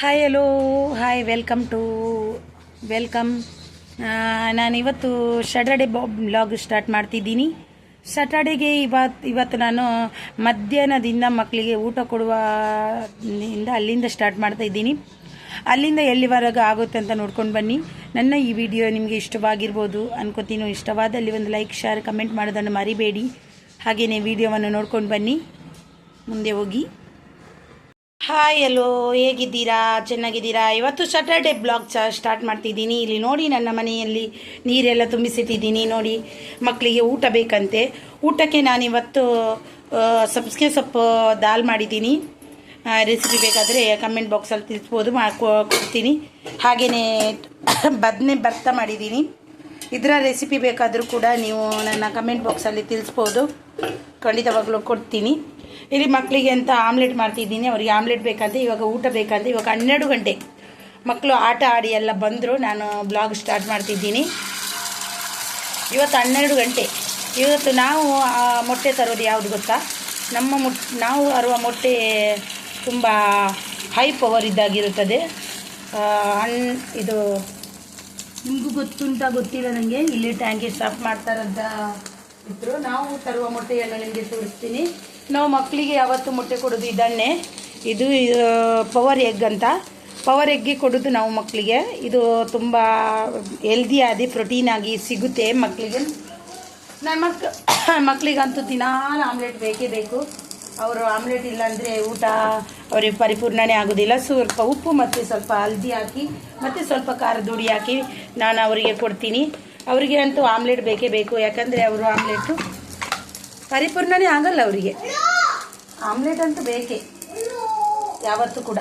Hi hello hi welcome to welcome ನಾನಿವತ್ತು Saturday blog start ಮಾಡ್ತಿದ್ದೀನಿ. ಸ್ಯಾಟರ್ಡೆಗೆ ಇವತ್ತು ಇವತ್ತು ನಾನು ಮಧ್ಯಾಹ್ನದಿಂದ ಮಕ್ಕಳಿಗೆ ಊಟ ಕೊಡುವ ಇಂದ ಅಲ್ಲಿಂದ ಸ್ಟಾರ್ಟ್ ಮಾಡ್ತಾ ಇದ್ದೀನಿ. ಅಲ್ಲಿಂದ ಎಲ್ಲಿವರೆಗೂ ಆಗುತ್ತೆ ಅಂತ ನೋಡ್ಕೊಂಡು ಬನ್ನಿ. ನನ್ನ ಈ ವಿಡಿಯೋ ನಿಮಗೆ ಇಷ್ಟವಾಗಿರ್ಬೋದು ಅನ್ಕೋತೀನಿ. ಇಷ್ಟವಾದಲ್ಲಿ ಒಂದು ಲೈಕ್ ಶೇರ್ ಕಮೆಂಟ್ ಮಾಡೋದನ್ನು ಮರಿಬೇಡಿ. ಹಾಗೆಯೇ ವಿಡಿಯೋವನ್ನು ನೋಡ್ಕೊಂಡು ಬನ್ನಿ. ಮುಂದೆ ಹೋಗಿ. ಹಾಯ್ ಹಲೋ ಹೇಗಿದ್ದೀರಾ? ಚೆನ್ನಾಗಿದ್ದೀರಾ? ಇವತ್ತು ಸ್ಯಾಟರ್ಡೆ ಬ್ಲಾಗ್ ಚ ಸ್ಟಾರ್ಟ್ ಮಾಡ್ತಿದ್ದೀನಿ. ಇಲ್ಲಿ ನೋಡಿ ನನ್ನ ಮನೆಯಲ್ಲಿ ನೀರೆಲ್ಲ ತುಂಬಿಸಿಟ್ಟಿದ್ದೀನಿ. ನೋಡಿ, ಮಕ್ಕಳಿಗೆ ಊಟ ಬೇಕಂತೆ. ಊಟಕ್ಕೆ ನಾನಿವತ್ತು ಸಬ್ಸಿಗೆ ಸೊಪ್ಪು ದಾಲ್ ಮಾಡಿದ್ದೀನಿ. ರೆಸಿಪಿ ಬೇಕಾದರೆ ಕಮೆಂಟ್ ಬಾಕ್ಸಲ್ಲಿ ತಿಳಿಸ್ಬೋದು. ಮಾಡ್ಕೊ ಕೊಡ್ತೀನಿ. ಹಾಗೆಯೇ ಬದನೆ ಭರ್ತ ಮಾಡಿದ್ದೀನಿ. ಇದರ ರೆಸಿಪಿ ಬೇಕಾದರೂ ಕೂಡ ನೀವು ನನ್ನ ಕಮೆಂಟ್ ಬಾಕ್ಸಲ್ಲಿ ತಿಳಿಸ್ಬೋದು. ಖಂಡಿತವಾಗ್ಲೂ ಕೊಡ್ತೀನಿ. ಇಲ್ಲಿ ಮಕ್ಕಳಿಗೆ ಅಂತ ಆಮ್ಲೆಟ್ ಮಾಡ್ತಿದ್ದೀನಿ, ಅವ್ರಿಗೆ ಆಮ್ಲೆಟ್ ಬೇಕಂತ, ಇವಾಗ ಊಟ ಬೇಕಂತ, ಇವಾಗ ಹನ್ನೆರಡು ಗಂಟೆ. ಮಕ್ಕಳು ಆಟ ಆಡಿ ಎಲ್ಲ ಬಂದರು, ನಾನು ಬ್ಲಾಗ್ ಸ್ಟಾರ್ಟ್ ಮಾಡ್ತಿದ್ದೀನಿ. ಇವತ್ತು ಹನ್ನೆರಡು ಗಂಟೆ. ಇವತ್ತು ನಾವು ಮೊಟ್ಟೆ ತರೋದು ಯಾವುದು ಗೊತ್ತಾ? ನಮ್ಮ ಮೊಟ್ ನಾವು ಅರುವ ಮೊಟ್ಟೆ ತುಂಬ ಹೈ ಪವರ್ ಇದ್ದಾಗಿರುತ್ತದೆ. ಅನ್ ಇದು, ನಿಮಗೂ ಗೊತ್ತುಂಟ, ಗೊತ್ತಿಲ್ಲ ನನಗೆ ಇಲ್ಲಿ ಟ್ಯಾಂಕಿ ಸ್ಟಾಪ್ ಮಾಡ್ತಾರಂತ ಇದ್ರು. ನಾವು ತರುವ ಮೊಟ್ಟೆಯನ್ನು ನಿಮಗೆ ತೋರಿಸ್ತೀನಿ. ನಾವು ಮಕ್ಕಳಿಗೆ ಯಾವತ್ತು ಮೊಟ್ಟೆ ಕೊಡೋದು ಇದನ್ನೇ. ಇದು ಪವರ್ ಎಗ್ ಅಂತ. ಪವರ್ ಎಗ್ಗೆ ಕೊಡೋದು ನಾವು ಮಕ್ಕಳಿಗೆ. ಇದು ತುಂಬ ಆಗಿ ಪ್ರೋಟೀನ್ ಆಗಿ ಸಿಗುತ್ತೆ ಮಕ್ಕಳಿಗೆ. ನನ್ನ ಮಕ್, ಮಕ್ಕಳಿಗಂತೂ ದಿನಾಲು ಆಮ್ಲೆಟ್ ಬೇಕೇ ಬೇಕು. ಅವರು ಆಮ್ಲೆಟ್ ಇಲ್ಲಾಂದರೆ ಊಟ ಅವ್ರಿಗೆ ಪರಿಪೂರ್ಣನೇ ಆಗೋದಿಲ್ಲ. ಸ್ವಲ್ಪ ಉಪ್ಪು ಮತ್ತು ಸ್ವಲ್ಪ ಹಲ್ದಿ ಹಾಕಿ, ಮತ್ತು ಸ್ವಲ್ಪ ಖಾರದ ಹುಡಿ ಹಾಕಿ ನಾನು ಅವರಿಗೆ ಕೊಡ್ತೀನಿ. ಅವರಿಗೆ ಅಂತೂ ಆಮ್ಲೆಟ್ ಬೇಕೇ ಬೇಕು. ಯಾಕಂದರೆ ಅವರು ಆಮ್ಲೆಟು ಪರಿಪೂರ್ಣನೇ ಆಗಲ್ಲ ಅವರಿಗೆ. ಆಮ್ಲೆಟ್ ಅಂತೂ ಬೇಕೇ. ಯಾವತ್ತೂ ಕೂಡ.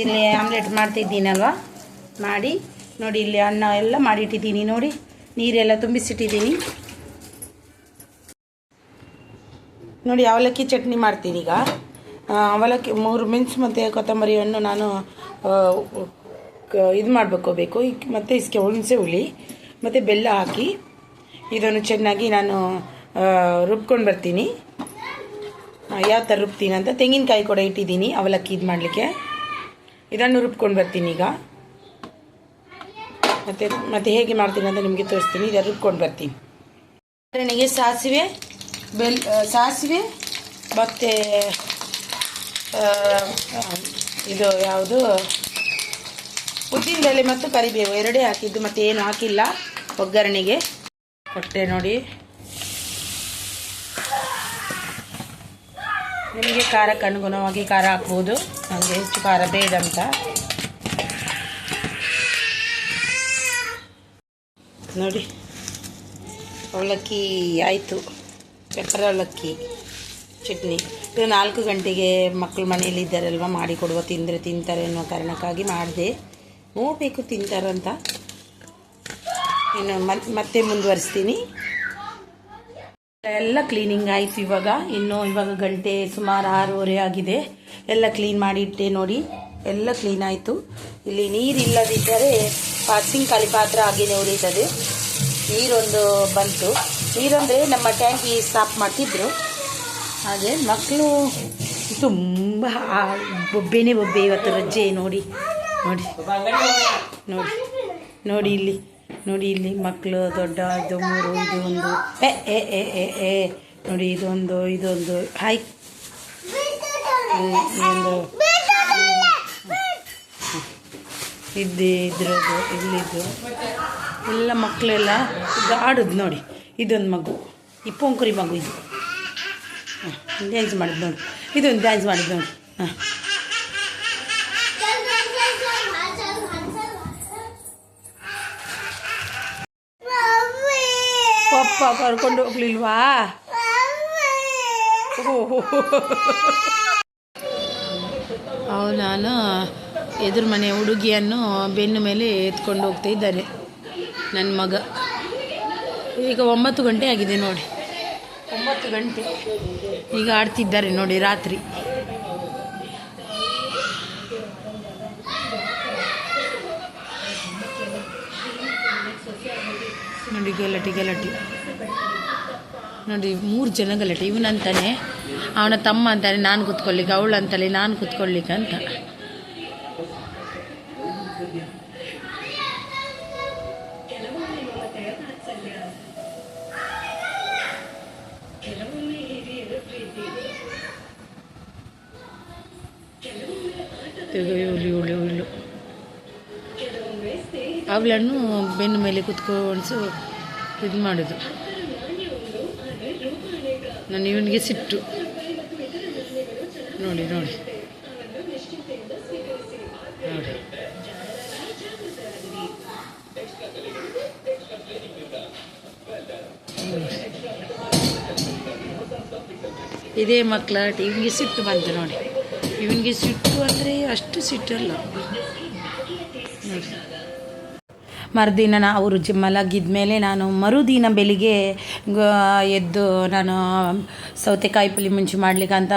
ಇಲ್ಲಿ ಆಮ್ಲೆಟ್ ಮಾಡ್ತಿದ್ದೀನಲ್ವಾ? ಮಾಡಿ, ನೋಡಿ ಇಲ್ಲಿ ಅನ್ನ ಎಲ್ಲ ಮಾಡಿಟ್ಟಿದ್ದೀನಿ, ನೋಡಿ. ನೀರೆಲ್ಲ ತುಂಬಿಸಿಟ್ಟಿದ್ದೀನಿ. ನೋಡಿ, ಅವಲಕ್ಕಿ ಚಟ್ನಿ ಮಾಡ್ತೀನಿ ಈಗ ಅವಲಕ್ಕಿ ಮೂರು ಮೆಣಸು ಮತ್ತು ಕೊತ್ತಂಬರಿಯನ್ನು ನಾನು ಇದು ಮಾಡ್ಬೇಕೋಬೇಕು ಮತ್ತು ಇಸ್ಕೆ ಹುಣಸೆ ಹುಳಿ, ಮತ್ತು ಬೆಲ್ಲ ಹಾಕಿ, ಇದನ್ನು ಚೆನ್ನಾಗಿ ನಾನು ರುಬ್ಕೊಂಡು ಬರ್ತೀನಿ. ಯಾವ ಥರ ರುಬ್ತೀನಿ ಅಂತ ತೆಂಗಿನಕಾಯಿ ಕೂಡ ಇಟ್ಟಿದ್ದೀನಿ, ಅವಲಕ್ಕಿ ಇದು ಮಾಡಲಿಕ್ಕೆ. ಇದನ್ನು ರುಬ್ಕೊಂಡು ಬರ್ತೀನಿ ಈಗ. ಮತ್ತು ಮತ್ತು ಹೇಗೆ ಮಾಡ್ತೀನಿ ಅಂತ ನಿಮಗೆ ತೋರಿಸ್ತೀನಿ, ಇದನ್ನು ರುಬ್ಕೊಂಡು ಬರ್ತೀನಿ. ನನಗೆ ಸಾಸಿವೆ, ಬೆಲ್ ಸಾಸಿವೆ, ಮತ್ತು ಇದು ಯಾವುದು? ಉದ್ದಿನಬೇಳೆ ಮತ್ತು ಕರಿಬೇವು ಎರಡೇ ಹಾಕಿದ್ದು, ಮತ್ತೆ ಏನು ಹಾಕಿಲ್ಲ. ಒಗ್ಗರಣೆಗೆ. ಕೊಟ್ಟೆ ನೋಡಿ. ನಿಮಗೆ ಖಾರಕ್ಕೆ ಅನುಗುಣವಾಗಿ ಖಾರ ಹಾಕ್ಬೋದು. ನಮಗೆ ಹೆಚ್ಚು ಖಾರ ಬೇಡ ಅಂತ. ನೋಡಿ. ಅವಲಕ್ಕಿ ಆಯಿತು. ಪೆಪ್ಪರ್ ಅವಲಕ್ಕಿ ಚಟ್ನಿ. ಇದು ನಾಲ್ಕು ಗಂಟೆಗೆ ಮಕ್ಕಳು ಮನೆಯಲ್ಲಿ ಇದ್ದಾರಲ್ವ ಮಾಡಿ ಕೊಡುವ ತಿಂದರೆ ತಿಂತಾರೆ ಅನ್ನೋ ಕಾರಣಕ್ಕಾಗಿ ಮಾಡಿದೆ. ನೋಡಬೇಕು ತಿಂತಾರಂತ. ಇನ್ನು ಮತ್- ಮತ್ತೆ ಮುಂದುವರಿಸ್ತೀನಿ. ಎಲ್ಲ ಕ್ಲೀನಿಂಗ್ ಆಯಿತು ಇವಾಗ. ಇನ್ನು ಇವಾಗ ಗಂಟೆ ಸುಮಾರು ಆರೂವರೆ ಆಗಿದೆ. ಎಲ್ಲ ಕ್ಲೀನ್ ಮಾಡಿಟ್ಟೆ ನೋಡಿ. ಎಲ್ಲ ಕ್ಲೀನ್ ಆಯಿತು. ಇಲ್ಲಿ ನೀರಿಲ್ಲದಿದ್ದರೆ ಪಾಸಿಂಗ್ ಖಾಲಿ ಪಾತ್ರ ಹಾಗೇನೆ ಉಳಿತದೆ ನೀರೊಂದು ಬಂತು. ನೀರಂದರೆ ನಮ್ಮ ಟ್ಯಾಂಕಿ ಸ್ಟಾಪ್ ಮಾಡ್ತಿದ್ರು. ಹಾಗೆ ಮಕ್ಕಳು ತುಂಬ ಬೊಬ್ಬೆನೇ ಬೊಬ್ಬೆ ಇವತ್ತು ರಜೆ ನೋಡಿ. ನೋಡಿ. ನೋಡಿ ನೋಡಿ ಇಲ್ಲಿ ನೋಡಿ ಇಲ್ಲಿ ಮಕ್ಕಳು ದೊಡ್ಡ, ಇದು ಮೂರು, ಇದು ಒಂದು. ಎ ಎ ಎ ಎ ನೋಡಿ ಇದೊಂದು ಇದೊಂದು. ಹಾಯ್. ಒಂದು ಇದೊಂದು ಇದ್ರದ್ದು, ಇಲ್ಲಿದ್ದು. ಎಲ್ಲ ಮಕ್ಕಳೆಲ್ಲ ಇದು ಆಡೋದು ನೋಡಿ. ಇದೊಂದು ಮಗು. ಈ ಪೊಂಕುರಿ ಮಗು ಇದು. ಡ್ಯಾನ್ಸ್ ಮಾಡಿದ್ದು ನೋಡಿ. ಇದೊಂದು ಡ್ಯಾನ್ಸ್ ಮಾಡಿದ್ದು ನೋಡಿ. ಹಾಂ. ಪಪ್ಪ ಕರ್ಕೊಂಡು ಹೋಗ್ಲಿಲ್ವಾ? ಅವು ನಾನು ಎದುರು ಮನೆ ಹುಡುಗಿಯನ್ನು ಬೆನ್ನು ಮೇಲೆ ಎತ್ಕೊಂಡು ಹೋಗ್ತಾ ಇದ್ದಾರೆ ನನ್ನ ಮಗ. ಈಗ ಒಂಬತ್ತು ಗಂಟೆ ಆಗಿದೆ ನೋಡಿ. ಒಂಬತ್ತು ಗಂಟೆ. ಈಗ ಆಡ್ತಿದ್ದಾರೆ ನೋಡಿ ರಾತ್ರಿ. ನೋಡಿ ಗಲಾಟೆ ಗಲಾಟೆ. ನೋಡಿ, ಮೂರು ಜನ ಗಲಾಟೆ ಇವನಂತಾನೆ ಅವನ ತಮ್ಮ ಅಂತಾನೆ, ನಾನು ಕೂತ್ಕೊಳ್ಳಿಕ್ಕೆ, ಅವಳು ಅಂತಲೇ ನಾನು ಕುತ್ಕೊಳ್ಳಿಕ್ಕೆ ಅಂತ. ಅವಳನ್ನು ಬೆನ್ನ ಮೇಲೆ ಕುತ್ಕೊಂಡು ಇದು ಮಾಡೋದು. ನಾನು ಇವನಿಗೆ ಸಿಟ್ಟು. ನೋಡಿ ನೋಡಿ. ನೋಡಿ. ಇದೇ ಮಕ್ಕಳ ಇವನಿಗೆ ಸಿಟ್ಟು ಬಂತು ನೋಡಿ. ಇವನಿಗೆ ಸಿಟ್ಟು ಅಂದರೆ ಅಷ್ಟು ಸಿಟ್ಟಲ್ಲ. ಮರುದಿನ ನಾ ಅವರು ಜಿ ಮಲಗಿದ ಮೇಲೆ ನಾನು ಮರುದಿನ ಬೆಳಿಗ್ಗೆ ಎದ್ದು ನಾನು ಸೌತೆಕಾಯಿ ಪುಲಿ ಮುಂಚೆ ಮಾಡ್ಲಿಕ್ಕೆ ಅಂತ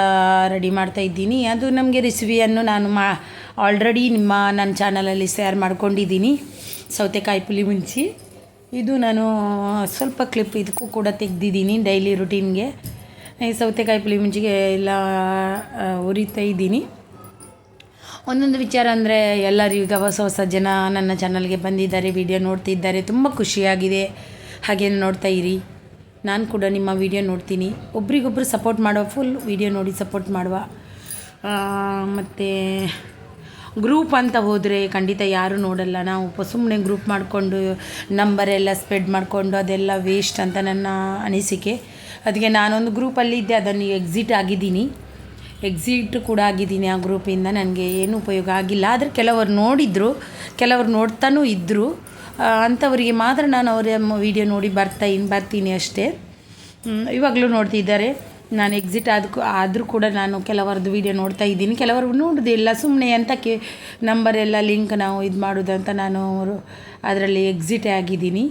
ರೆಡಿ ಮಾಡ್ತಾ ಇದ್ದೀನಿ. ಅದು ನಮಗೆ ರೆಸಿಪಿಯನ್ನು ನಾನು ಮಾ ಆಲ್ರೆಡಿ ನಿಮ್ಮ, ನನ್ನ ಚಾನಲಲ್ಲಿ ಶೇರ್ ಮಾಡ್ಕೊಂಡಿದ್ದೀನಿ ಸೌತೆಕಾಯಿ ಪುಲಿ ಮುಂಚಿ. ಇದು ನಾನು ಸ್ವಲ್ಪ ಕ್ಲಿಪ್ ಇದಕ್ಕೂ ಕೂಡ ತೆಗ್ದಿದ್ದೀನಿ ಡೈಲಿ ರುಟೀನ್ಗೆ ಸೌತೆಕಾಯಿ ಪುಲಿ ಮುಂಚಿಗೆ ಎಲ್ಲ ಉರಿತಾ ಇದ್ದೀನಿ. ಒಂದೊಂದು ವಿಚಾರ ಅಂದರೆ ಎಲ್ಲರೂ ಈಗ ಹೊಸ ಹೊಸ ಜನ ನನ್ನ ಚಾನಲ್ಗೆ ಬಂದಿದ್ದಾರೆ ವಿಡಿಯೋ ನೋಡ್ತಿದ್ದಾರೆ. ತುಂಬ ಖುಷಿಯಾಗಿದೆ. ಹಾಗೆ ನೋಡ್ತಾ ಇರಿ. ನಾನು ಕೂಡ ನಿಮ್ಮ ವಿಡಿಯೋ ನೋಡ್ತೀನಿ. ಒಬ್ರಿಗೊಬ್ರು ಸಪೋರ್ಟ್ ಮಾಡುವ ಫುಲ್ ವಿಡಿಯೋ ನೋಡಿ ಸಪೋರ್ಟ್ ಮಾಡುವ. ಮತ್ತು ಗ್ರೂಪ್ ಅಂತ ಹೋದರೆ ಖಂಡಿತ ಯಾರೂ ನೋಡಲ್ಲ. ನಾವು ಸುಮ್ಮನೆ ಗ್ರೂಪ್ ಮಾಡಿಕೊಂಡು ನಂಬರ್ ಎಲ್ಲ ಸ್ಪ್ರೆಡ್ ಮಾಡಿಕೊಂಡು, ಅದೆಲ್ಲ ವೇಸ್ಟ್ ಅಂತ ನನ್ನ ಅನಿಸಿಕೆ. ಅದಕ್ಕೆ ನಾನೊಂದು ಗ್ರೂಪಲ್ಲಿ ಇದ್ದೆ, ಅದನ್ನು ಎಕ್ಸಿಟ್ ಆಗಿದ್ದೀನಿ. ಎಕ್ಸಿಟ್ ಕೂಡ ಆಗಿದ್ದೀನಿ ಆ ಗ್ರೂಪಿಂದ ನನಗೆ ಏನು ಉಪಯೋಗ ಆಗಿಲ್ಲ. ಆದರೆ ಕೆಲವರು ನೋಡಿದರು, ಕೆಲವರು ನೋಡ್ತಾನೂ ಇದ್ದರು ಅಂಥವರಿಗೆ ಮಾತ್ರ ನಾನು ಅವರ ವಿಡಿಯೋ ನೋಡಿ ಬರ್ತಾ ಬರ್ತೀನಿ ಅಷ್ಟೇ. ಇವಾಗಲೂ ನೋಡ್ತಿದ್ದಾರೆ. ನಾನು ಎಕ್ಸಿಟ್ ಆದಕ್ಕೂ ಆದರೂ ಕೂಡ ನಾನು ಕೆಲವರದ್ದು ವಿಡಿಯೋ ನೋಡ್ತಾ ಇದ್ದೀನಿ. ಕೆಲವರು ನೋಡೋದಿಲ್ಲ ಸುಮ್ಮನೆ ಅಂತ ಕೆ ನಂಬರೆಲ್ಲ ಲಿಂಕ್ ನಾವು ಇದು ಮಾಡೋದಂತ ನಾನು ಅದರಲ್ಲಿ ಎಕ್ಸಿಟೇ ಆಗಿದ್ದೀನಿ.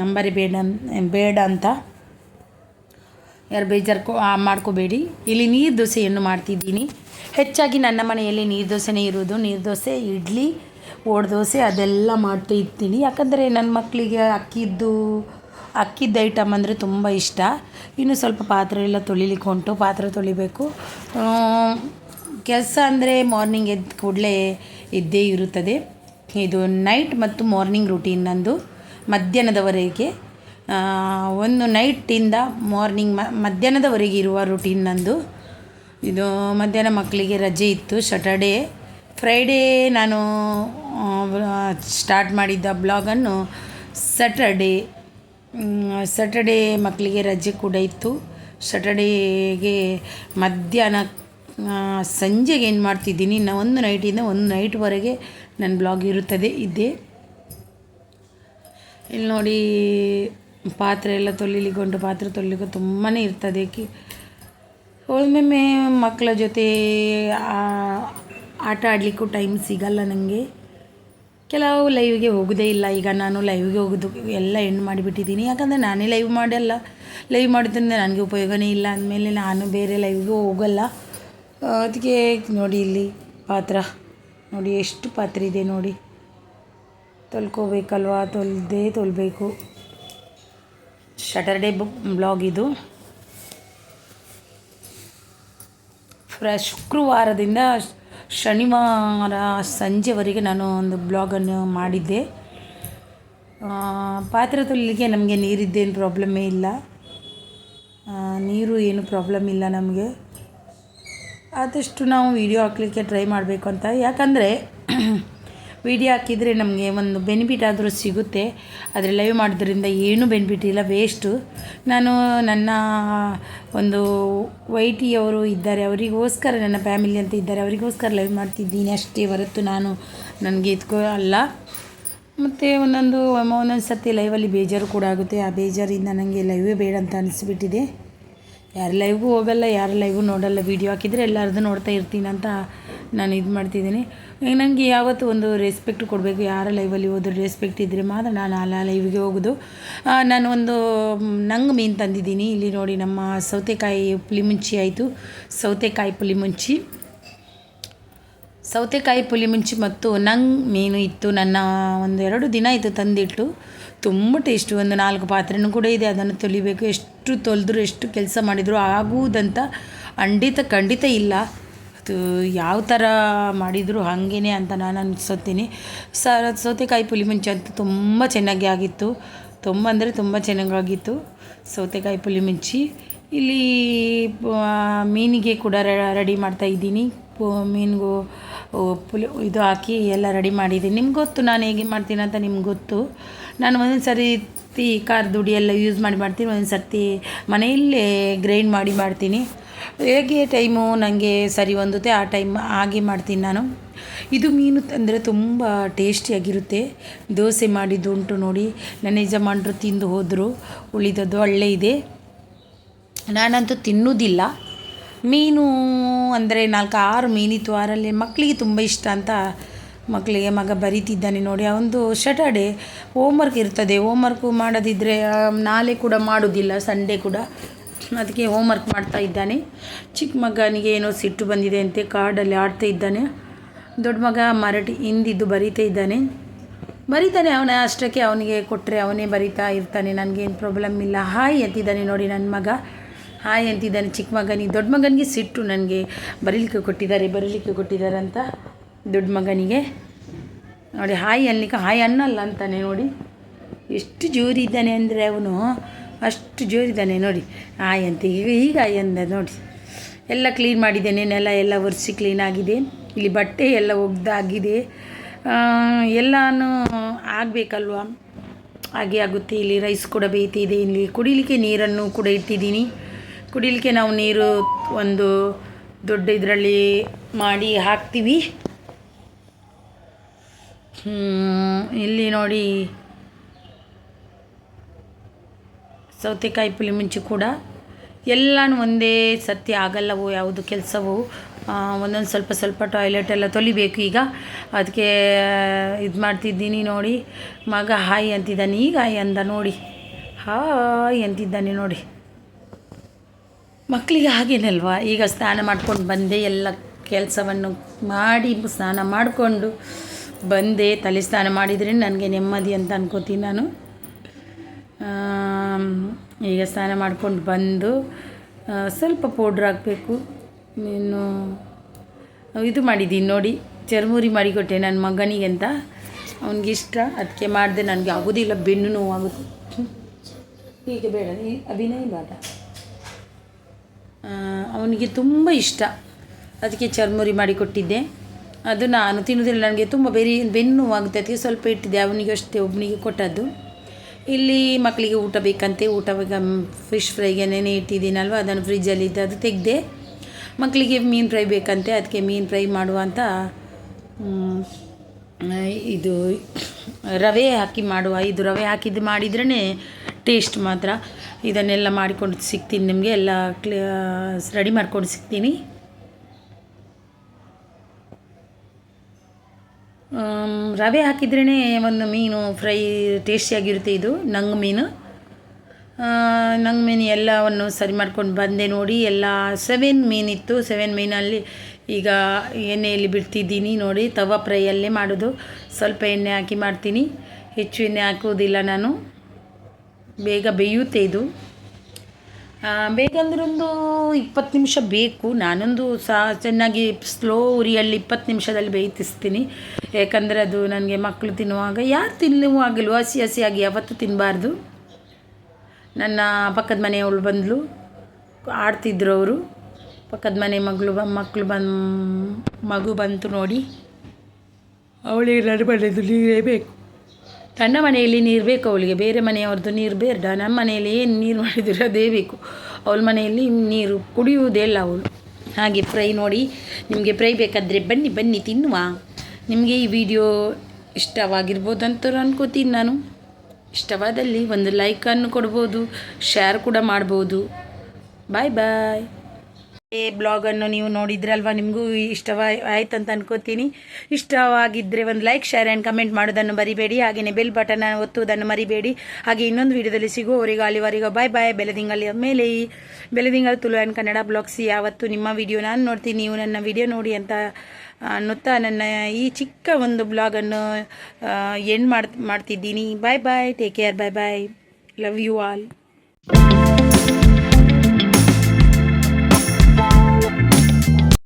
ನಂಬರೇ ಬೇಡ ಬೇಡ ಅಂತ. ಯಾರು ಬೇಜಾರು ಮಾಡ್ಕೋಬೇಡಿ. ಇಲ್ಲಿ ನೀರು ದೋಸೆಯನ್ನು ಮಾಡ್ತಿದ್ದೀನಿ. ಹೆಚ್ಚಾಗಿ ನನ್ನ ಮನೆಯಲ್ಲಿ ನೀರು ದೋಸೆನೇ ಇರೋದು. ನೀರು ದೋಸೆ, ಇಡ್ಲಿ, ಓಡ್ ದೋಸೆ ಅದೆಲ್ಲ ಮಾಡ್ತಾ ಇರ್ತೀನಿ. ಯಾಕಂದರೆ ನನ್ನ ಮಕ್ಕಳಿಗೆ ಅಕ್ಕಿದ್ದು ಅಕ್ಕಿದ್ದು ಐಟಮ್ ಅಂದರೆ ತುಂಬ ಇಷ್ಟ. ಇನ್ನು ಸ್ವಲ್ಪ ಪಾತ್ರೆ ಎಲ್ಲ ತೊಳಿಲಿಕ್ಕೆ ಉಂಟು. ಪಾತ್ರೆ ತೊಳಿಬೇಕು. ಕೆಲಸ ಅಂದರೆ ಮಾರ್ನಿಂಗ್ ಎದ್ದ ಕೂಡಲೇ ಇದ್ದೇ ಇರುತ್ತದೆ. ಇದು ನೈಟ್ ಮತ್ತು ಮಾರ್ನಿಂಗ್ ರೂಟೀನ್ ನಂದು. ಮಧ್ಯಾಹ್ನದವರೆಗೆ ಒಂದು ನೈಟಿಂದ ಮಾರ್ನಿಂಗ್ ಮಧ್ಯಾಹ್ನದವರೆಗೆ ಇರುವ ರೂಟೀನ್ ನಂದು. ಇದು ಮಧ್ಯಾಹ್ನ ಮಕ್ಕಳಿಗೆ ರಜೆ ಇತ್ತು ಸ್ಯಾಟರ್ಡೇ ಫ್ರೈಡೇ ನಾನು ಸ್ಟಾರ್ಟ್ ಮಾಡಿದ್ದ ಬ್ಲಾಗನ್ನು ಸ್ಯಾಟರ್ಡೇ ಸ್ಯಾಟರ್ಡೇ ಮಕ್ಕಳಿಗೆ ರಜೆ ಕೂಡ ಇತ್ತು. ಸ್ಯಾಟರ್ಡೇಗೆ ಮಧ್ಯಾಹ್ನ ಸಂಜೆಗೆ ಏನು ಮಾಡ್ತಿದ್ದೀನಿ ನಾನು ಒಂದು ನೈಟಿಂದ ಒಂದು ನೈಟ್ವರೆಗೆ ನನ್ನ ಬ್ಲಾಗ್ ಇರುತ್ತದೆ ಇದ್ದೆ ಇಲ್ಲಿ ನೋಡಿ ಪಾತ್ರೆ ಎಲ್ಲ ತೊಳಿಲಿಕೊಂಡು ಪಾತ್ರೆ ತೊಳಿಲಿಕ್ಕೆ ತುಂಬಾ ಇರ್ತದೆ. ಕಿ, ಒಮ್ಮೊಮ್ಮೆ ಮಕ್ಕಳ ಜೊತೆ ಆಟ ಆಡಲಿಕ್ಕೂ ಟೈಮ್ ಸಿಗಲ್ಲ ನನಗೆ ಕೆಲವು ಲೈವ್ಗೆ ಹೋಗೋದೇ ಇಲ್ಲ. ಈಗ ನಾನು ಲೈವ್ಗೆ ಹೋಗೋದು, ಎಲ್ಲ ಎಂಡ್ ಮಾಡಿಬಿಟ್ಟಿದ್ದೀನಿ ಯಾಕಂದರೆ ನಾನೇ ಲೈವ್ ಮಾಡಲ್ಲ. ಲೈವ್ ಮಾಡೋದ್ರಿಂದ ನನಗೆ ಉಪಯೋಗನೇ ಇಲ್ಲ. ಅಂದಮೇಲೆ ನಾನು ಬೇರೆ ಲೈವ್ಗೆ ಹೋಗಲ್ಲ. ಅದಕ್ಕೆ ನೋಡಿ ಇಲ್ಲಿ ಪಾತ್ರ. ನೋಡಿ ಎಷ್ಟು ಪಾತ್ರೆ ಇದೆ ನೋಡಿ. ತೊಳ್ಕೋಬೇಕಲ್ವಾ? ತೊಳ್ದೇ ತೊಳ್ಬೇಕು. ಶಟರ್ಡೇ ಬ್ಲಾಗ್ ಇದು. ಫ್ರ ಶುಕ್ರವಾರದಿಂದ ಶನಿವಾರ ಸಂಜೆವರೆಗೆ ನಾನು ಒಂದು ಬ್ಲಾಗನ್ನು ಮಾಡಿದ್ದೆ. ಪಾತ್ರೆ ತೊಳಿಲಿಕ್ಕೆ ನಮಗೆ ನೀರಿದ್ದೇನು ಪ್ರಾಬ್ಲಮ್ಮೇ ಇಲ್ಲ. ನೀರು ಏನು ಪ್ರಾಬ್ಲಮ್ ಇಲ್ಲ ನಮಗೆ. ಆದಷ್ಟು ನಾವು ವಿಡಿಯೋ ಹಾಕ್ಲಿಕ್ಕೆ ಟ್ರೈ ಮಾಡಬೇಕು ಅಂತ. ಯಾಕಂದರೆ ವಿಡಿಯೋ ಹಾಕಿದರೆ ನಮಗೆ ಒಂದು ಬೆನಿಫಿಟ್ ಆದರೂ ಸಿಗುತ್ತೆ. ಆದರೆ ಲೈವ್ ಮಾಡೋದ್ರಿಂದ ಏನೂ ಬೆನಿಫಿಟ್ ಇಲ್ಲ ವೇಸ್ಟು ನಾನು ನನ್ನ ಒಂದು ವೈಟಿಯವರು ಇದ್ದಾರೆ, ಅವರಿಗೋಸ್ಕರ ನನ್ನ ಫ್ಯಾಮಿಲಿ ಅಂತ ಇದ್ದಾರೆ, ಅವರಿಗೋಸ್ಕರ ಲೈವ್ ಮಾಡ್ತಿದ್ದೀನಿ ಅಷ್ಟೇ ಹೊರತು ನಾನು ನನಗೆ ಇದ್ಕೋ ಅಲ್ಲ. ಮತ್ತು ಒಂದೊಂದು ಒಂದೊಂದು ಸರ್ತಿ ಲೈವಲ್ಲಿ ಬೇಜಾರು ಕೂಡ ಆಗುತ್ತೆ. ಆ ಬೇಜಾರಿಂದ ನನಗೆ ಲೈವೇ ಬೇಡ ಅಂತ ಅನಿಸ್ಬಿಟ್ಟಿದೆ. ಯಾರ ಲೈವ್ಗೂ ಹೋಗಲ್ಲ, ಯಾರ ಲೈವ್ಗೂ ನೋಡಲ್ಲ. ವೀಡಿಯೋ ಹಾಕಿದರೆ ಎಲ್ಲರದ್ದು ನೋಡ್ತಾ ಇರ್ತೀನಿ ಅಂತ ನಾನು ಇದು ಮಾಡ್ತಿದ್ದೀನಿ. ನನಗೆ ಯಾವತ್ತೂ ಒಂದು ರೆಸ್ಪೆಕ್ಟ್ ಕೊಡಬೇಕು. ಯಾರ ಲೈವಲ್ಲಿ ಹೋದ್ರೆ ರೆಸ್ಪೆಕ್ಟ್ ಇದ್ದರೆ ಮಾತ್ರ ನಾನು ಆ ಲೈವ್ಗೆ ಹೋಗೋದು. ನಾನು ಒಂದು ನಂಗೆ ಮೀನು ತಂದಿದ್ದೀನಿ. ಇಲ್ಲಿ ನೋಡಿ ನಮ್ಮ ಸೌತೆಕಾಯಿ ಪುಳಿಮುಂಚಿ ಆಯಿತು. ಸೌತೆಕಾಯಿ ಪುಳಿಮುಂಚಿ. ಸೌತೆಕಾಯಿ ಪುಲಿ ಮುಂಚಿ ಮತ್ತು ನಂಗೆ ಮೀನು ಇತ್ತು. ನನ್ನ ಒಂದು ಎರಡು ದಿನ ಇತ್ತು ತಂದಿಟ್ಟು. ತುಂಬ ಟೇಸ್ಟು ಒಂದು ನಾಲ್ಕು ಪಾತ್ರೆನೂ ಕೂಡ ಇದೆ. ಅದನ್ನು ತೊಲಿಬೇಕು. ಎಷ್ಟು ತೊಳೆದ್ರು ಎಷ್ಟು ಕೆಲಸ ಮಾಡಿದರೂ ಆಗುವುದಂತ ಖಂಡಿತ ಖಂಡಿತ ಇಲ್ಲ. ಅದು ಯಾವ ಥರ ಮಾಡಿದರೂ ಹಾಗೇನೆ ಅಂತ ನಾನು ಅನ್ಸೋತೀನಿ ಸ ಸೌತೆಕಾಯಿ ಪುಲಿ ಮುಂಚೆ ಅಂತೂ ತುಂಬ ಚೆನ್ನಾಗಿ ಆಗಿತ್ತು. ತುಂಬ ಅಂದರೆ ತುಂಬ ಚೆನ್ನಾಗಾಗಿತ್ತು ಸೌತೆಕಾಯಿ ಪುಲಿ ಮಿಂಚಿ. ಇಲ್ಲಿ ಮೀನಿಗೆ ಕೂಡ ರೆಡಿ ಮಾಡ್ತಾ ಇದ್ದೀನಿ. ಮೀನಿಗೂ ಪುಲಿ, ಇದು ಹಾಕಿ ಎಲ್ಲ ರೆಡಿ ಮಾಡಿದ್ದೀನಿ. ನಿಮ್ಗೆ ಗೊತ್ತು ನಾನು ಹೇಗೆ ಮಾಡ್ತೀನಿ ಅಂತ ನಿಮ್ಗೆ ಗೊತ್ತು. ನಾನು ಒಂದೊಂದು ಸರ್ತಿ ಖಾರದ ದುಡಿ ಎಲ್ಲ ಯೂಸ್ ಮಾಡಿ ಮಾಡ್ತೀನಿ. ಒಂದೊಂದು ಸರ್ತಿ ಮನೆಯಲ್ಲೇ ಗ್ರೈಂಡ್ ಮಾಡಿ ಮಾಡ್ತೀನಿ. ಹೇಗೆ ಟೈಮು ನನಗೆ ಸರಿ ಹೊಂದುತ್ತೆ ಆ ಟೈಮ್ ಹಾಗೆ ಮಾಡ್ತೀನಿ ನಾನು. ಇದು ಮೀನು ಅಂದರೆ ತುಂಬ ಟೇಸ್ಟಿಯಾಗಿರುತ್ತೆ. ದೋಸೆ ಮಾಡಿದ್ದುಂಟು ನೋಡಿ. ನನ್ನ ಯಜಮಾನರು ತಿಂದು ಹೋದರು. ಉಳಿದದ್ದು ಒಳ್ಳೆ ಇದೆ. ನಾನಂತೂ ತಿನ್ನೋದಿಲ್ಲ. ಮೀನು ಅಂದರೆ ನಾಲ್ಕು ಆರು ಮೀನಿತ್ತು. ಆರಲ್ಲಿ ಮಕ್ಕಳಿಗೆ ತುಂಬ ಇಷ್ಟ ಅಂತ ಮಕ್ಕಳಿಗೆ ಮಗ ಬರೀತಿದ್ದಾನೆ ನೋಡಿ. ಅವನದು ಶಟರ್ಡೇ ಹೋಮ್ವರ್ಕ್ ಇರ್ತದೆ. ಹೋಮ್ವರ್ಕು ಮಾಡೋದಿದ್ದರೆ ನಾಳೆ ಕೂಡ ಮಾಡೋದಿಲ್ಲ ಸಂಡೇ ಕೂಡ. ಅದಕ್ಕೆ ಹೋಮ್ವರ್ಕ್ ಮಾಡ್ತಾ ಇದ್ದಾನೆ. ಚಿಕ್ಕ ಮಗನಿಗೆ ಏನೋ ಸಿಟ್ಟು ಬಂದಿದೆ ಅಂತೆ, ಕಾಡಲ್ಲಿ ಆಡ್ತಾ ಇದ್ದಾನೆ. ದೊಡ್ಡ ಮಗ ಮರಾಠಿ ಹಿಂದಿದ್ದು ಬರೀತಾ ಇದ್ದಾನೆ. ಬರೀತಾನೆ ಅವನ ಅಷ್ಟಕ್ಕೆ ಅವನಿಗೆ ಕೊಟ್ಟರೆ ಅವನೇ ಬರಿತಾ ಇರ್ತಾನೆ ನನಗೇನು ಪ್ರಾಬ್ಲಮ್ ಇಲ್ಲ. ಹಾಯ್ ಅಂತಿದ್ದಾನೆ ನೋಡಿ ನನ್ನ ಮಗ. ಹಾಯ್ ಅಂತಿದ್ದಾನೆ ಚಿಕ್ಕ ಮಗನಿಗೆ. ದೊಡ್ಡ ಮಗನಿಗೆ ಸಿಟ್ಟು ನನಗೆ ಬರೀಲಿಕ್ಕೆ ಕೊಟ್ಟಿದ್ದಾರೆ ಬರೀಲಿಕ್ಕೆ ಕೊಟ್ಟಿದ್ದಾರೆ ಅಂತ ದೊಡ್ಡ ಮಗನಿಗೆ. ನೋಡಿ ಹಾಯ್ ಅನ್ಲಿಕ್ಕೆ ಹಾಯ್ ಅನ್ನಲ್ಲ ಅಂತಾನೆ ನೋಡಿ. ಎಷ್ಟು ಜೋರಿದ್ದಾನೆ ಅಂದರೆ ಅವನು. ಅಷ್ಟು ಜೋರಿದ್ದಾನೆ ನೋಡಿ. ಆಯ್ ಈಗ ಈಗ ಆಯ್ ನೋಡಿ. ಎಲ್ಲ ಕ್ಲೀನ್ ಮಾಡಿದ್ದೇನೆ, ನೆಲ ಎಲ್ಲ ಒರೆಸಿ ಕ್ಲೀನ್ ಆಗಿದೆ. ಇಲ್ಲಿ ಬಟ್ಟೆ ಎಲ್ಲ ಒಗ್ದಾಗಿದೆ. ಎಲ್ಲನೂ ಆಗಬೇಕಲ್ವ? ಹಾಗೆ ಆಗುತ್ತೆ. ಇಲ್ಲಿ ರೈಸ್ ಕೂಡ ಬೇಯ್ತಿದೆ. ಇಲ್ಲಿ ಕುಡಿಲಿಕ್ಕೆ ನೀರನ್ನು ಕೂಡ ಇಟ್ಟಿದ್ದೀನಿ. ಕುಡಿಲಿಕ್ಕೆ ನಾವು ನೀರು ಒಂದು ದೊಡ್ಡ ಇದರಲ್ಲಿ ಮಾಡಿ ಹಾಕ್ತೀವಿ. ಇಲ್ಲಿ ನೋಡಿ ಸೌತೆಕಾಯಿ ಪುಲಿ ಮುಂಚೆ ಕೂಡ ಎಲ್ಲನೂ ಒಂದೇ ಸತಿ ಆಗಲ್ಲವೋ ಯಾವುದು ಕೆಲಸವು ಒಂದೊಂದು ಸ್ವಲ್ಪ ಸ್ವಲ್ಪ ಟಾಯ್ಲೆಟ್ ಎಲ್ಲ ತೊಲಿಬೇಕು ಈಗ. ಅದಕ್ಕೆ ಇದು ಮಾಡ್ತಿದ್ದೀನಿ ನೋಡಿ. ಮಗ ಹಾಯ್ ಅಂತಿದ್ದಾನೆ, ಈಗ ಹಾಯ್ ಅಂದ ನೋಡಿ. ಹಾಯ್ ಅಂತಿದ್ದಾನೆ ನೋಡಿ. ಮಕ್ಕಳಿಗೆ ಹಾಗೇನಲ್ವಾ? ಈಗ ಸ್ನಾನ ಮಾಡ್ಕೊಂಡು ಬಂದೆ, ಎಲ್ಲ ಕೆಲಸವನ್ನು ಮಾಡಿ ಸ್ನಾನ ಮಾಡಿಕೊಂಡು ಬಂದೆ. ತಲೆ ಸ್ನಾನ ಮಾಡಿದರೆ ನನಗೆ ನೆಮ್ಮದಿ ಅಂತ ಅನ್ಕೋತೀನಿ ನಾನು. ಈಗ ಸ್ನಾನ ಮಾಡ್ಕೊಂಡು ಬಂದು ಸ್ವಲ್ಪ ಪೌಡ್ರ್ ಹಾಕಬೇಕು. ಇನ್ನು ಇದು ಮಾಡಿದ್ದೀನಿ ನೋಡಿ, ಚರ್ಮುರಿ ಮಾಡಿಕೊಟ್ಟೆ ನನ್ನ ಮಗನಿಗೆ ಅಂತ. ಅವನಿಗೆ ಇಷ್ಟ ಅದಕ್ಕೆ ಮಾಡಿದೆ, ನನಗೆ ಆಗೋದಿಲ್ಲ ಬೆನ್ನು ನೋವಾಗುತ್ತೆ. ಹೀಗೆ ಬೇಡ ನೀ ಅಭಿನಯ ಬೇಡ. ಅವನಿಗೆ ತುಂಬ ಇಷ್ಟ. ಅದಕ್ಕೆ ಚರ್ಮುರಿ ಮಾಡಿಕೊಟ್ಟಿದ್ದೆ. ಅದು ನಾನು ತಿನ್ನೋದಿಲ್ಲ ನನಗೆ ತುಂಬ ಬೆರಿ, ಬೆನ್ನು ಆಗುತ್ತೆ ಅದಕ್ಕೆ ಸ್ವಲ್ಪ ಇಟ್ಟಿದ್ದೆ, ಅವನಿಗೆ ಅಷ್ಟೇ ಒಬ್ಬನಿಗೆ ಕೊಟ್ಟದ್ದು. ಇಲ್ಲಿ ಮಕ್ಕಳಿಗೆ ಊಟ ಬೇಕಂತೆ, ಊಟ ಫಿಶ್ ಫ್ರೈಗೆ ನೆನೆ ಇಟ್ಟಿದ್ದೀನಲ್ವ, ಅದನ್ನು ಫ್ರಿಜ್ಜಲ್ಲಿ ಇದ್ದು ಅದು ತೆಗೆದೆ ಮಕ್ಕಳಿಗೆ ಮೀನು ಫ್ರೈ ಬೇಕಂತೆ, ಅದಕ್ಕೆ ಮೀನು ಫ್ರೈ ಮಾಡುವಂಥ ಇದು, ರವೆ ಹಾಕಿ ಮಾಡುವ, ಇದು ರವೆ ಹಾಕಿದ್ದು ಮಾಡಿದ್ರೇ ಟೇಸ್ಟ್ ಮಾತ್ರ. ಇದನ್ನೆಲ್ಲ ಮಾಡಿಕೊಂಡು ಸಿಗ್ತೀನಿ ನಿಮಗೆ, ಎಲ್ಲ ಕ್ಲಿಯ ರೆಡಿ ಮಾಡ್ಕೊಂಡು ಸಿಗ್ತೀನಿ. ರವೆ ಹಾಕಿದ್ರೇ ಒಂದು ಮೀನು ಫ್ರೈ ಟೇಸ್ಟಿಯಾಗಿರುತ್ತೆ ಇದು, ನಂಗೆ ಮೀನು. ನಂಗೆ ಮೀನು ಎಲ್ಲವನ್ನು ಸರಿ ಮಾಡ್ಕೊಂಡು ಬಂದೆ ನೋಡಿ, ಎಲ್ಲ ಸೆವೆನ್ ಮೀನಿತ್ತು ಸೆವೆನ್ ಮೀನಲ್ಲಿ ಈಗ ಎಣ್ಣೆಯಲ್ಲಿ ಬಿಡ್ತಿದ್ದೀನಿ ನೋಡಿ, ತವ ಫ್ರೈಯಲ್ಲೇ ಮಾಡೋದು. ಸ್ವಲ್ಪ ಎಣ್ಣೆ ಹಾಕಿ ಮಾಡ್ತೀನಿ. ಹೆಚ್ಚು ಎಣ್ಣೆ ಹಾಕುವುದಿಲ್ಲ ನಾನು. ಬೇಗ ಬೇಯುತ್ತೆ ಇದು. ಒಂದು ಇಪ್ಪತ್ತು ನಿಮಿಷ ಬೇಕು. ನಾನೊಂದು ಸಹ ಚೆನ್ನಾಗಿ ಸ್ಲೋ ಉರಿಯಲ್ಲಿ ಇಪ್ಪತ್ತು ನಿಮಿಷದಲ್ಲಿ ಬೇಯಿಸ್ತೀನಿ. ಯಾಕಂದರೆ ಅದು ನನಗೆ ಮಕ್ಕಳು ತಿನ್ನುವಾಗ ಯಾರು ತಿನ್ನುವಾಗಲು ಹಸಿ ಹಸಿಯಾಗಿ ಯಾವತ್ತೂ ತಿನ್ನಬಾರ್ದು ನನ್ನ ಪಕ್ಕದ ಮನೆಯವಳು ಬಂದಳು ಆಡ್ತಿದ್ರು ಅವರು. ಪಕ್ಕದ ಮನೆ ಮಗಳು ಬ ಮಕ್ಕಳು ಬಂದು ಮಗು ಬಂತು ನೋಡಿ. ಅವಳಿಗೆ ನಡುಬಳ್ಳಿದು ನೀರೇ ಬೇಕು. ನನ್ನ ಮನೆಯಲ್ಲಿ ನೀರು ಬೇಕು ಅವಳಿಗೆ. ಬೇರೆ ಮನೆಯವ್ರದ್ದು ನೀರು ಬೇಡ. ನಮ್ಮ ಮನೆಯಲ್ಲಿ ಏನು ನೀರು ಮಾಡಿದ್ರೆ ಅದೇ ಬೇಕು. ಅವಳ ಮನೆಯಲ್ಲಿ ನೀರು ಕುಡಿಯುವುದೇ ಇಲ್ಲ ಅವಳು. ಹಾಗೆ ಫ್ರೈ ನೋಡಿ, ನಿಮಗೆ ಫ್ರೈ ಬೇಕಾದರೆ ಬನ್ನಿ ಬನ್ನಿ ತಿನ್ನುವ. ನಿಮಗೆ ಈ ವಿಡಿಯೋ ಇಷ್ಟವಾಗಿರ್ಬೋದು ಅಂತ ಅನ್ಕೋತೀನಿ ನಾನು. ಇಷ್ಟವಾದಲ್ಲಿ ಒಂದು ಲೈಕನ್ನು ಕೊಡ್ಬೋದು, ಶೇರ್ ಕೂಡ ಮಾಡ್ಬೋದು. ಬಾಯ್ ಬಾಯ್. ಈ ಬ್ಲಾಗನ್ನು ನೀವು ನೋಡಿದ್ರಲ್ವಾ? ನಿಮಗೂ ಇಷ್ಟವ ಆಯ್ತಂತ ಅನ್ಕೋತೀನಿ. ಇಷ್ಟವಾಗಿದ್ದರೆ ಒಂದು ಲೈಕ್, ಶೇರ್ ಆ್ಯಂಡ್ ಕಮೆಂಟ್ ಮಾಡೋದನ್ನು ಮರಿಬೇಡಿ. ಹಾಗೆಯೇ ಬೆಲ್ ಬಟನ್ ಒತ್ತುವುದನ್ನು ಮರಿಬೇಡಿ. ಹಾಗೆ ಇನ್ನೊಂದು ವಿಡಿಯೋದಲ್ಲಿ ಸಿಗುವವರೆಗೂ ಅಲ್ಲಿವರೆಗೂ ಬಾಯ್ ಬಾಯ್ ಬೆಳದಿಂಗಲ್ಲಿ ಮೇಲೆ ಈ ಬೆಲದಿಂಗಲ್ ತುಲು ಆ್ಯಂಡ್ ಕನ್ನಡ ಬ್ಲಾಗ್ಸ್ ಯಾವತ್ತು ನಿಮ್ಮ ವಿಡಿಯೋ ನಾನು ನೋಡ್ತೀನಿ. ನೀವು ನನ್ನ ವಿಡಿಯೋ ನೋಡಿ ಅಂತ ಅನ್ನುತ್ತಾ ನನ್ನ ಈ ಚಿಕ್ಕ ಒಂದು ಬ್ಲಾಗನ್ನು ಎಂಡ್ ಮಾಡ್ ಮಾಡ್ತಿದ್ದೀನಿ. Bye bye take care bye bye love you all